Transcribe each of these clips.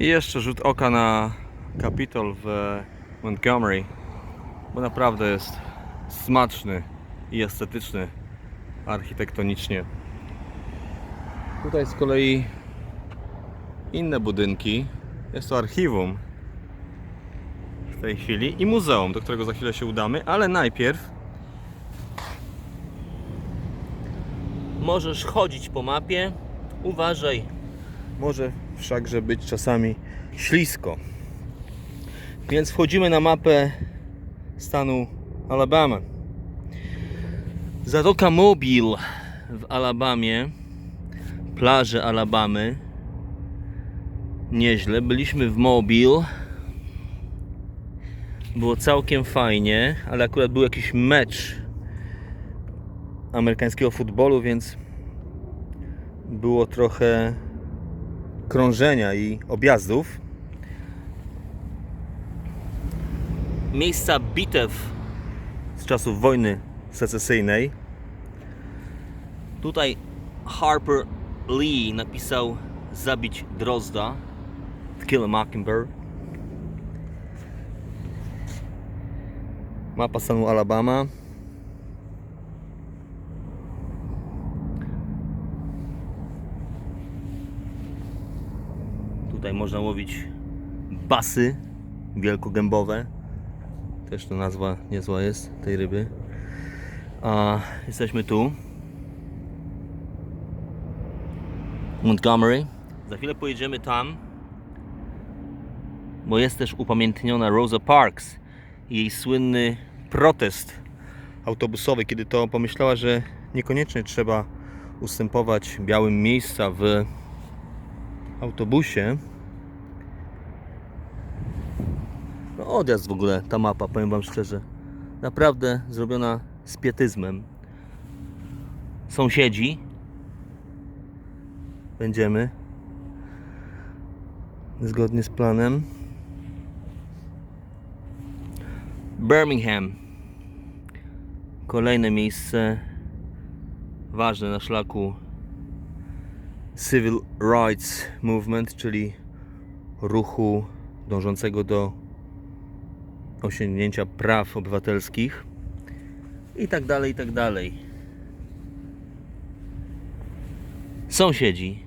I jeszcze rzut oka na Capitol w Montgomery, bo naprawdę jest smaczny i estetyczny architektonicznie. Tutaj z kolei inne budynki. Jest to archiwum w tej chwili i muzeum, do którego za chwilę się udamy, ale najpierw Możesz chodzić po mapie. Uważaj. może wszakże być czasami ślisko. Więc wchodzimy na mapę stanu Alabama. Zatoka Mobile w Alabamie. Plaże Alabamy. Nieźle. Byliśmy w Mobile. Było całkiem fajnie, ale akurat był jakiś mecz amerykańskiego futbolu, więc było trochę krążenia i objazdów. miejsca bitew. z czasów wojny secesyjnej. Tutaj Harper Lee napisał zabić Drozda. Kill a Mockingbird. Mapa stanu Alabama. Tutaj można łowić basy wielkogębowe. Też to nazwa niezła jest tej ryby. A jesteśmy tu. Montgomery. Za chwilę pojedziemy tam, bo jest też upamiętniona Rosa Parks i jej słynny Protest autobusowy, kiedy to pomyślała, że niekoniecznie trzeba ustępować białym miejsca w autobusie. no, odjazd w ogóle, ta mapa, powiem Wam szczerze. Naprawdę zrobiona z pietyzmem. Sąsiedzi, Będziemy zgodnie z planem. Birmingham. Kolejne miejsce ważne na szlaku Civil Rights Movement, czyli ruchu dążącego do osiągnięcia praw obywatelskich. i tak dalej, i tak dalej. Sąsiedzi.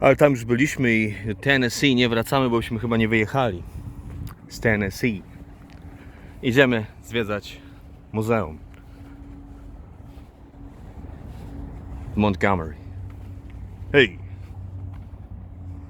Ale tam już byliśmy i Tennessee nie wracamy, bo byśmy chyba nie wyjechali z Tennessee. Idziemy zwiedzać muzeum Montgomery. Hej!